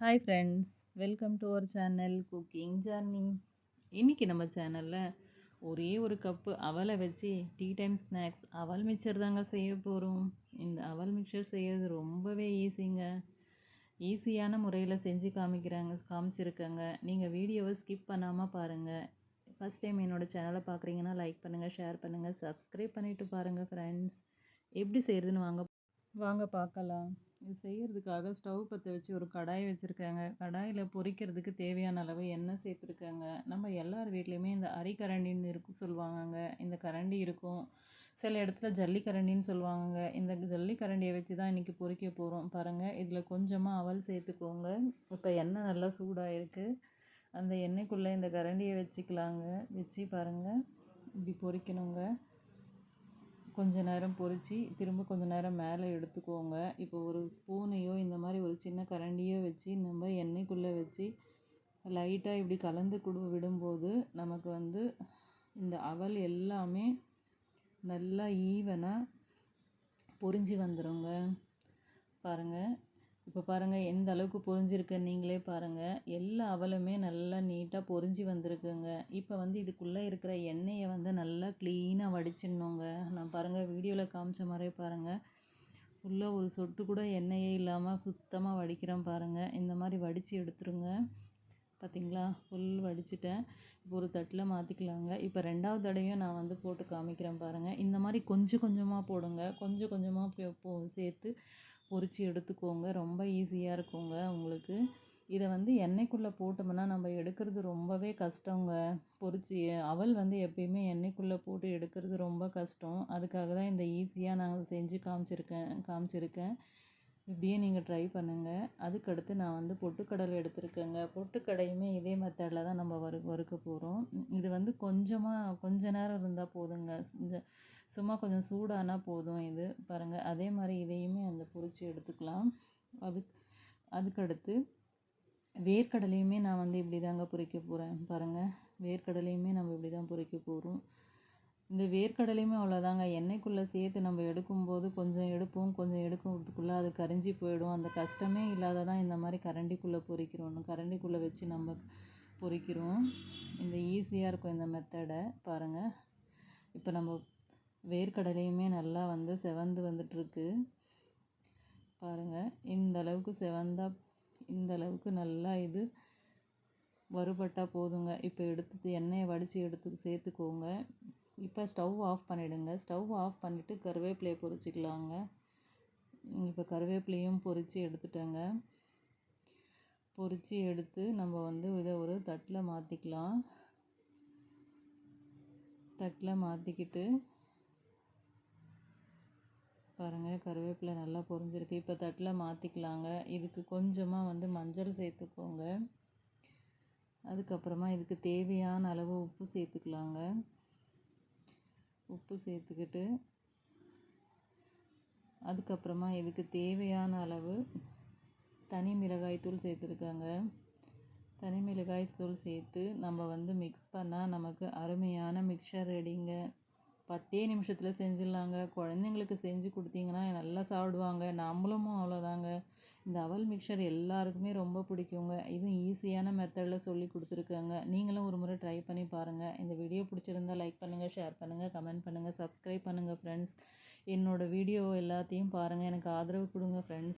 Hi friends welcome to our channel cooking journey இன்றைக்கி நம்ம சேனலில் ஒரே ஒரு கப்பு அவலை வச்சு டீ டைம் ஸ்நாக்ஸ் அவல் மிக்சர் தாங்க செய்ய போகிறோம் இந்த அவல் மிக்சர் செய்கிறது ரொம்பவே ஈஸிங்க ஈஸியான முறையில் செஞ்சு காமிக்கிறாங்க காமிச்சிருக்கேங்க. நீங்கள் வீடியோவை ஸ்கிப் பண்ணாமல் பாருங்கள் ஃபஸ்ட் டைம் என்னோடய சேனலை பார்க்குறீங்கன்னா லைக் பண்ணுங்கள் ஷேர் பண்ணுங்கள் சப்ஸ்கிரைப் பண்ணிவிட்டு பாருங்கள் ஃப்ரெண்ட்ஸ் எப்படி செய்கிறதுன்னு வாங்க வாங்க பார்க்கலாம். இது செய்கிறதுக்காக ஸ்டவ் பற்ற வச்சு ஒரு கடாய் வச்சுருக்காங்க. கடாயில் பொரிக்கிறதுக்கு தேவையான அளவு எண்ணெய் சேர்த்துருக்காங்க. நம்ம எல்லார் வீட்லேயுமே இந்த அரிக்கரண்டின்னு இருக்கும் சொல்லுவாங்கங்க. இந்த கரண்டி இருக்கும். சில இடத்துல ஜல்லிக்கரண்டின்னு சொல்லுவாங்கங்க. இந்த ஜல்லிக்கரண்டியை வச்சு தான் இன்றைக்கி பொறிக்க போகிறோம் பாருங்கள் இதில் கொஞ்சமாக அவல் சேர்த்துக்கோங்க. இப்போ எண்ணெய் நல்லா சூடாக இருக்குது அந்த எண்ணெய்க்குள்ளே இந்த கரண்டியை வச்சுக்கலாங்க. வச்சு பாருங்கள் இப்படி பொறிக்கணுங்க கொஞ்ச நேரம் பொறிச்சு திரும்ப கொஞ்ச நேரம் மேலே எடுத்துக்கோங்க. இப்போ ஒரு ஸ்பூனையோ இந்த மாதிரி ஒரு சின்ன கரண்டியோ வச்சு நம்ம எண்ணெய்க்குள்ளே வச்சு லைட்டாக இப்படி கலந்து கொடு விடும்போது நமக்கு வந்து இந்த அவல் எல்லாமே நல்லா ஈவனாக பொரிஞ்சு வந்துடுங்க பாருங்கள் இப்போ பாருங்கள் எந்த அளவுக்கு பொரிஞ்சிருக்கு நீங்களே பாருங்கள் எல்லா அவலுமே நல்லா நீட்டாக பொரிஞ்சு வந்திருக்குங்க. இப்போ வந்து இதுக்குள்ளே இருக்கிற எண்ணெயை வந்து நல்லா க்ளீனாக வடிச்சிடணுங்க. நான் பாருங்கள் வீடியோவில் காமிச்ச மாதிரியே பாருங்கள் ஃபுல்லாக ஒரு சொட்டு கூட எண்ணெயே இல்லாமல் சுத்தமாக வடிக்கிறேன் பாருங்கள் இந்த மாதிரி வடித்து எடுத்துருங்க. பார்த்திங்களா ஃபுல் வடிச்சிட்டேன். இப்போ ஒரு தட்டில் மாற்றிக்கலாங்க இப்போ ரெண்டாவது தடவையும் நான் வந்து போட்டு காமிக்கிறேன் பாருங்கள் இந்த மாதிரி கொஞ்சம் கொஞ்சமாக போடுங்க. கொஞ்சம் கொஞ்சமாக போ சேர்த்து பொரித்து எடுத்துக்கோங்க. ரொம்ப ஈஸியாக இருக்குங்க உங்களுக்கு. இதை வந்து எண்ணெய்க்குள்ளே போட்டோம்னா நம்ம எடுக்கிறது ரொம்பவே கஷ்டங்க. பொரிச்சு அவல் வந்து எப்பயுமே எண்ணெய்க்குள்ளே போட்டு எடுக்கிறது ரொம்ப கஷ்டம். அதுக்காக தான் இந்த ஈஸியாக நான் செஞ்சு காமிச்சிருக்கேன் காமிச்சிருக்கேன். இப்படியே நீங்கள் ட்ரை பண்ணுங்கள் அதுக்கடுத்து நான் வந்து பொட்டுக்கடலை எடுத்திருக்கேங்க. பொட்டுக்கடையுமே இதே மெத்தடில் தான் நம்ம வறு வறுக்க போகிறோம் இது வந்து கொஞ்சமாக கொஞ்ச நேரம் இருந்தால் போதுங்க. இந்த சும்மா கொஞ்சம் சூடானால் போதும் இது. பாருங்கள் அதே மாதிரி இதையுமே அந்த பொரித்து எடுத்துக்கலாம். அதுக்கு அதுக்கடுத்து வேர்க்கடலையுமே நான் வந்து இப்படி தாங்க பொறிக்க போகிறேன் பாருங்கள் வேர்க்கடலையுமே நம்ம இப்படி தான் பொறிக்க போகிறோம் இந்த வேர்க்கடலையுமே அவ்வளோதாங்க எண்ணெய்க்குள்ளே சேர்த்து நம்ம எடுக்கும்போது கொஞ்சம் எடுப்போம் கொஞ்சம் எடுக்கிறதுக்குள்ளே அது கரிஞ்சி போயிடும். அந்த கஷ்டமே இல்லாத தான் இந்த மாதிரி கரண்டிக்குள்ளே பொறிக்கிறோம் கரண்டிக்குள்ளே வச்சு நம்ம பொறிக்கிறோம். இந்த ஈஸியாக இருக்கும் இந்த மெத்தடை பாருங்கள் இப்போ நம்ம வேர்க்கடலையுமே நல்லா வந்து செவந்து வந்துட்டுருக்கு. பாருங்கள் இந்த அளவுக்கு செவந்தால் இந்த அளவுக்கு நல்லா இது வறுபட்டால் போதுங்க. இப்போ எடுத்து எண்ணெயை வடித்து எடுத்து சேர்த்துக்கோங்க. இப்போ ஸ்டவ் ஆஃப் பண்ணிவிடுங்க ஸ்டவ் ஆஃப் பண்ணிவிட்டு கருவேப்பிலையை பொரிச்சிக்கலாங்க. இப்போ கருவேப்பிலையும் பொரித்து எடுத்துட்டேங்க. பொரித்து எடுத்து நம்ம வந்து இதை ஒரு தட்டில் மாற்றிக்கலாம் தட்டில் மாற்றிக்கிட்டு பாருங்கள் கருவேப்பிலை நல்லா பொரிஞ்சிருக்கு. இப்போ தட்டில் மாற்றிக்கலாங்க இதுக்கு கொஞ்சமாக வந்து மஞ்சள் சேர்த்துக்கோங்க. அதுக்கப்புறமா இதுக்கு தேவையான அளவு உப்பு சேர்த்துக்கலாங்க. உப்பு சேர்த்துக்கிட்டு அதுக்கப்புறமா இதுக்கு தேவையான அளவு தனி மிளகாய் தூள் சேர்த்துருக்காங்க. தனி மிளகாய் தூள் சேர்த்து நம்ம வந்து மிக்ஸ் பண்ணால் நமக்கு அருமையான மிக்சர் ரெடிங்க பத்தே நிமிஷத்தில் செஞ்சிடலாங்க. குழந்தைங்களுக்கு செஞ்சு கொடுத்தீங்கன்னா நல்லா சாப்பிடுவாங்க. நம்மளும் அவ்வளோதாங்க இந்த அவல் மிக்சர் எல்லாருக்குமே ரொம்ப பிடிக்குங்க. இதுவும் ஈஸியான மெத்தடில் சொல்லி கொடுத்துருக்காங்க. நீங்களும் ஒரு முறை ட்ரை பண்ணி பாருங்கள் இந்த வீடியோ பிடிச்சிருந்தா லைக் பண்ணுங்கள் ஷேர் பண்ணுங்கள் கமெண்ட் பண்ணுங்கள் சப்ஸ்கிரைப் பண்ணுங்கள் ஃப்ரெண்ட்ஸ் என்னோடய வீடியோ எல்லாத்தையும் பாருங்கள் எனக்கு ஆதரவு கொடுங்க ஃப்ரெண்ட்ஸ்